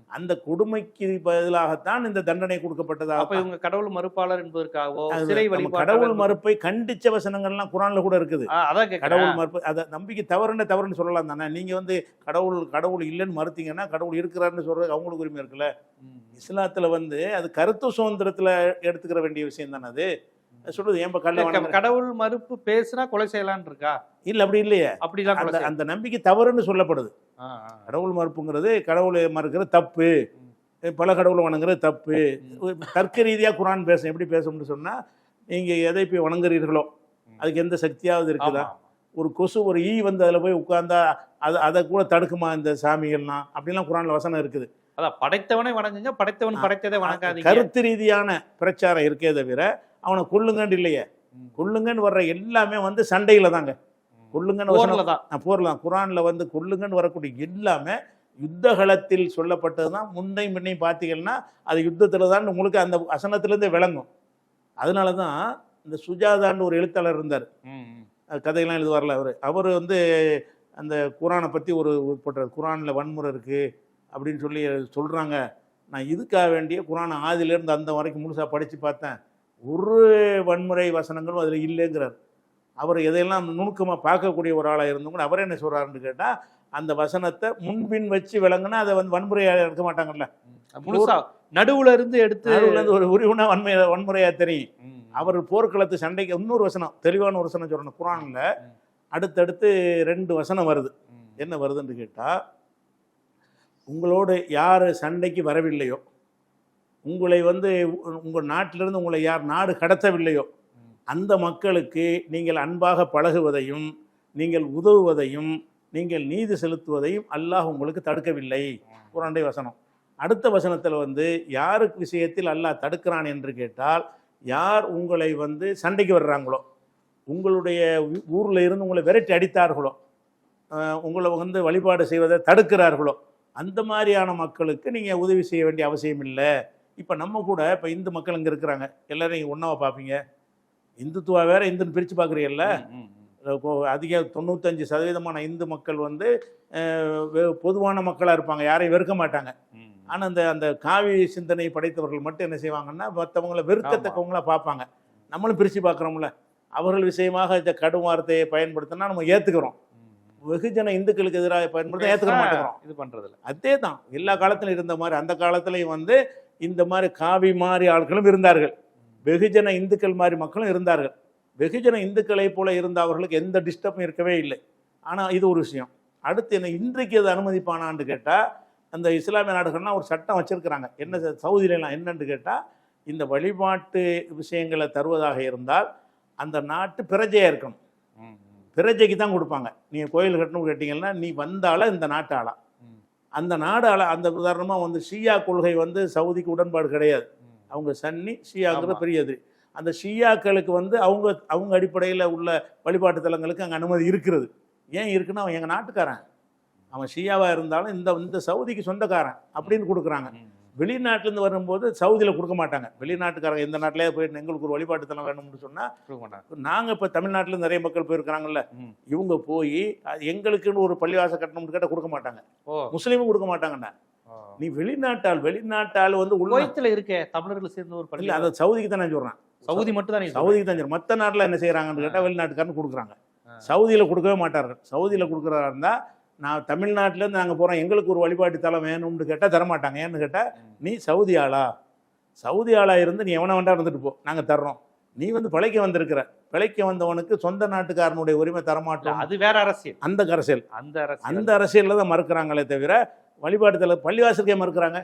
அந்த கொடுமைக்கு பதிலாகத்தான் இந்த தண்டனை அப்ப கொடுக்கப்பட்டதாக இவங்க கடவுள் மறுப்பாளர் என்பதற்காகவோ சிலை கடவுள் மறுப்பை கண்டிச்ச வசனங்கள்லாம் குரான்ல கூட இருக்குது. அதான். கடவுள் மறுப்பு அதை நம்பிக்கை தவறுன்னு தவறுன்னு சொல்லலாம் தானே. நீங்க வந்து கடவுள் கடவுள் இல்லைன்னு மறுத்தீங்கன்னா கடவுள் இருக்கிறாருன்னு சொல்றது அவங்களுக்கு உரிமை இருக்குல்ல. இஸ்லாத்துல வந்து அது கருத்து சுதந்திரத்துல எடுத்துக்கிற வேண்டிய விஷயம் தானே அது? சொல்றது ஏன் கல்ல கடவுள் மறுப்பு பேசுனா கொலை செய்யலாம்னு இருக்கா? இல்ல அப்படி இல்லையே. அப்படிதான் கொலை அந்த நம்பிக்கை தவறுன்னு சொல்லப்படுது. கடவுள் மறுப்புங்கிறது கடவுளை மறுக்கிறது தப்பு பல கடவுளை வணங்குறது தப்பு. தர்க்க ரீதியா குரான் பேசும் எப்படி பேசும்னு சொன்னா நீங்க எதை போய் வணங்குறீர்களோ. அதுக்கு எந்த சக்தியாவது இருக்குதா. ஒரு கொசு ஒரு ஈ வந்து அதில் போய் உட்கார்ந்தா அது அதை கூட தடுக்குமா இந்த சாமிகள்லாம் அப்படிலாம் குரான்ல வசனம் இருக்குது அதான் படைத்தவனை வணங்குங்க படைத்தவன் படைத்ததை வணங்காதீங்க கருத்து ரீதியான பிரச்சாரம் இருக்கே தவிர அவனை கொல்லுங்கன்னு இல்லையே ம். கொல்லுங்கன்னு வர்ற எல்லாமே வந்து சண்டையில தாங்க வசனம் போர்ல தான். குரான்ல வந்து கொல்லுங்கன்னு வரக்கூடிய எல்லாமே யுத்த களத்தில் சொல்லப்பட்டது தான் முன்னையும் பின்னையும் பார்த்தீங்கன்னா அது யுத்தத்தில் தான் உங்களுக்கு அந்த வசனத்திலேருந்தே விளங்கும். அதனால தான் இந்த சுஜாதான்னு ஒரு எழுத்தாளர் இருந்தார். கதையெல்லாம் எழுதுவார்ல அவர். அவர் வந்து அந்த குரானை பற்றி ஒரு போட்டார். குரானில் வன்முறை இருக்குது அப்படின்னு சொல்லி சொல்கிறாங்க நான் இதுக்காக வேண்டிய குரானை ஆதியிலேருந்து அந்த வரைக்கும் முழுசாக படித்து பார்த்தேன். ஒரு வன்முறை வசனங்களும் அதில் இல்லைங்கிறார். அவர் எதையெல்லாம் நுணுக்கமாக பார்க்கக்கூடிய ஒரு ஆளாக இருந்தும் கூட அவர் என்ன சொல்கிறாருன்னு கேட்டால் அந்த வசனத்தை முன்பின் வச்சு விளங்குனா அதை வந்து வன்முறையாக எடுக்க மாட்டாங்கல்ல முழுசா நடுவுல இருந்து எடுத்து நடுவுல இருந்து ஒரு உரிவுனா வன்மை வன்முறையாக தெரியும் அவர் போர்க்களத்து சண்டைக்கு இன்னொரு வசனம் தெளிவான ஒரு வசனம் சொல்லணும் குரானில். அடுத்தடுத்து ரெண்டு வசனம் வருது. என்ன வருதுன்னு கேட்டால் உங்களோடு யார் சண்டைக்கு வரவில்லையோ உங்களை வந்து உங்கள் நாட்டிலிருந்து உங்களை யார் நாடு கடத்தவில்லையோ. அந்த மக்களுக்கு நீங்கள் அன்பாக பழகுவதையும் நீங்கள் உதவுவதையும் நீங்கள் நீதி செலுத்துவதையும் அல்லாஹ் உங்களுக்கு தடுக்கவில்லை. குரானுடைய வசனம். அடுத்த வசனத்தில் வந்து யாருக்கு விஷயத்தில் அல்லாஹ் தடுக்கிறான் என்று கேட்டால் யார் உங்களை வந்து சண்டைக்கு வர்றாங்களோ உங்களுடைய ஊரில் இருந்து உங்களை விரட்டி அடித்தார்களோ உங்களை வந்து வழிபாடு செய்வதை தடுக்கிறார்களோ அந்த மாதிரியான மக்களுக்கு நீங்கள் உதவி செய்ய வேண்டிய அவசியம் இல்லை. இப்போ நம்ம கூட இப்போ இந்து மக்கள் இங்கே இருக்கிறாங்க. எல்லோரும் நீங்கள் ஒன்றாவை பார்ப்பீங்க. இந்துத்துவா வேற இந்துன்னு பிரித்து பார்க்குறீங்கல்ல அதிக தொண்ணூத்தஞ்சு சதவீதமான இந்து மக்கள் வந்து பொதுவான மக்களாக இருப்பாங்க. யாரையும் வெறுக்க மாட்டாங்க. ஆனால் அந்த அந்த காவி சிந்தனை படைத்தவர்கள் மட்டும் என்ன செய்வாங்கன்னா மற்றவங்கள வெறுக்கத்தக்கவங்களா பார்ப்பாங்க. நம்மளும் பிரித்து பார்க்குறோம்ல அவர்கள் விஷயமாக இந்த கடும் வார்த்தையை பயன்படுத்தினா நம்ம ஏற்றுக்கிறோம். வெகுஜன இந்துக்களுக்கு எதிராக பயன்படுத்த ஏற்றுக்க மாட்டேங்கிறோம். இது பண்றது இல்ல அதே தான் எல்லா காலத்திலும் இருந்த மாதிரி அந்த காலத்துலேயும் வந்து இந்த மாதிரி காவி மாதிரி ஆட்களும் இருந்தார்கள். வெகுஜன இந்துக்கள் மாதிரி மக்களும் இருந்தார்கள். வெகுஜன இந்துக்களை போல இருந்த அவர்களுக்கு எந்த டிஸ்டர்பும் இருக்கவே இல்லை. ஆனால் இது ஒரு விஷயம். அடுத்து என்ன இன்றைக்கு அது அனுமதிப்பானான்னு கேட்டால் அந்த இஸ்லாமிய நாடுகள்லாம் ஒரு சட்டம் வச்சிருக்கிறாங்க. என்ன சவுதியிலலாம் என்னன்னு கேட்டால் இந்த வழிபாட்டு விஷயங்களை தருவதாக இருந்தால் அந்த நாட்டு பிரஜையாக இருக்கணும். பிரஜைக்கு தான் கொடுப்பாங்க. நீங்கள் கோயில் கட்டணும் கேட்டிங்கன்னா நீ வந்தால இந்த நாட்டு ஆளா அந்த நாடு ஆளா அந்த உதாரணமாக வந்து ஷியா கொள்கை வந்து சவுதிக்கு உடன்பாடு கிடையாது. அவங்க சன்னி ஷியாங்கிறது ஆமா. பெரியது அந்த ஷியாக்களுக்கு வந்து அவங்க அவங்க அடிப்படையில் உள்ள வழிபாட்டு தலங்களுக்கு அங்கே அனுமதி இருக்கிறது ஏன் இருக்குன்னா அவன் எங்கள் நாட்டுக்காரன் அவன் ஷியாவாக இருந்தாலும் இந்த இந்த சவுதிக்கு சொந்தக்காரன் அப்படின்னு கொடுக்குறாங்க. வெளிநாட்டிலேருந்து வரும்போது சவுதியில் கொடுக்க மாட்டாங்க வெளிநாட்டுக்காரங்க எந்த நாட்டிலே போயிட்டு எங்களுக்கு ஒரு வழிபாட்டு தலம் வேணும்னு சொன்னால் கொடுக்க மாட்டாங்க. நாங்கள் இப்போ தமிழ்நாட்டில் நிறைய மக்கள் போயிருக்கிறாங்கல்ல. இவங்க போய் எங்களுக்குன்னு ஒரு பள்ளிவாசல் கட்டணும்னு கேட்டால் கொடுக்க மாட்டாங்க முஸ்லீமும் கொடுக்க மாட்டாங்கண்ணா. நீ வெளிநாட்டால் வெளிநாட்டால் வந்து உள்ள குவைத்துல இருக்கே தமிழர்கள் சேர்ந்த ஒரு பள்ளி அதை சவுதிக்கு தான் நான் சொல்கிறேன் சவுதி மட்டும் தான் சவுதிக்கு தான் சொல்கிறேன் மற்ற நாட்டில் என்ன செய்கிறாங்கன்னு கேட்டால் வெளிநாட்டுக்காரன்னு கொடுக்குறாங்க. சவுதியில் கொடுக்கவே மாட்டார்கள். சவுதியில் கொடுக்குறதா இருந்தால் நான் தமிழ்நாட்டிலேருந்து நாங்கள் போகிறோம் எங்களுக்கு ஒரு வழிபாட்டு தலம் வேணும்னு கேட்டால் தரமாட்டாங்க. ஏன்னு கேட்டால் நீ சவுதி ஆளா சவுதி ஆளா இருந்து நீ எவனை வேண்டா இருந்துட்டு போ. நாங்கள் தர்றோம். நீ வந்து பிழைக்க வந்திருக்கிற. பிழைக்க வந்தவனுக்கு சொந்த நாட்டுக்காரனுடைய உரிமை தரமாட்டோம். அது வேற அரசியல். அந்த அரசியல். அந்த அரசியல். அந்த அரசியலில் தான் மறுக்கிறாங்களே தவிர வழிபாட்டு தல பள்ளிவாசலுக்கே மறுக்கிறாங்க.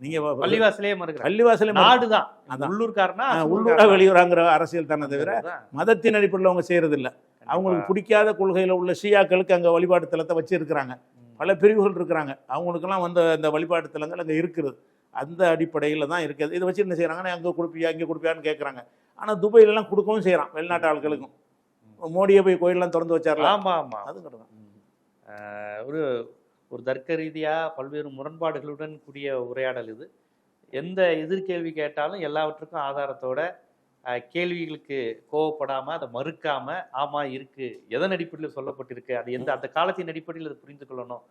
நீங்கள் பள்ளிவாசலே மறுக்கிறாங்க. பள்ளிவாசலே நாடுதான். அதான். உள்ளூர்காரனா உள்ளூரா வெளியூராங்கிற அரசியல் தானே தவிர. மதத்தின் அடிப்படையில் அவங்க செய்யறது இல்ல அவங்களுக்கு பிடிக்காத கொள்கையில் உள்ள ஷியாக்களுக்கு அங்கே வழிபாட்டு தலத்தை வச்சு இருக்கிறாங்க ம். பல பிரிவுகள் இருக்கிறாங்க. அவங்களுக்கெல்லாம் வந்து அந்த வழிபாட்டு தலங்கள் அங்கே இருக்குது. அந்த அடிப்படையில் தான் இருக்குது. இதை வச்சு என்ன செய்கிறாங்கன்னா அங்கே கொடுப்பியா இங்கே கொடுப்பியான்னு கேட்குறாங்க ஆனால் துபாயிலலாம் கொடுக்கவும் செய்கிறான் வெளிநாட்டு ஆட்களுக்கும். மோடியை போய் கோயிலெலாம் திறந்து வச்சாரலாம் ஆமா ஆமா. அது கிடையாது ஒரு ஒரு தர்க்க ரீதியா பல்வேறு முரண்பாடுகளுடன் கூடிய உரையாடல் இது. எந்த எதிர்கேள்வி கேட்டாலும் எல்லாவற்றுக்கும் ஆதாரத்தோட கேள்விகளுக்கு கோவப்படாம அதை மறுக்காம ஆமா இருக்கு எதன் அடிப்படையில் சொல்லப்பட்டிருக்கு அது எந்த அந்த காலத்தின் அடிப்படையில் அதை புரிந்து கொள்ளணும்.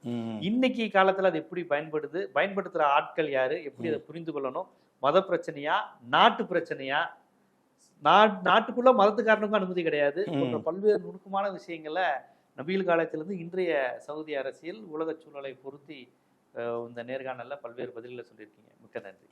இன்னைக்கு காலத்துல அது எப்படி பயன்படுது பயன்படுத்துற ஆட்கள் யாரு எப்படி அதை புரிந்து கொள்ளணும் மத பிரச்சனையா நாட்டு பிரச்சனையா? நாட் நாட்டுக்குள்ள மதத்துக்காரனுக்கும் அனுமதி கிடையாது. போன்ற பல்வேறு நுணுக்கமான விஷயங்களை நபிகள் காலத்திலிருந்து இன்றைய சவுதி அரசியல் உலக சூழலை பொருத்தி இந்த நேர்காணலில் பல்வேறு பதில்களை சொல்லியிருக்கீங்க. மிக்க நன்றி.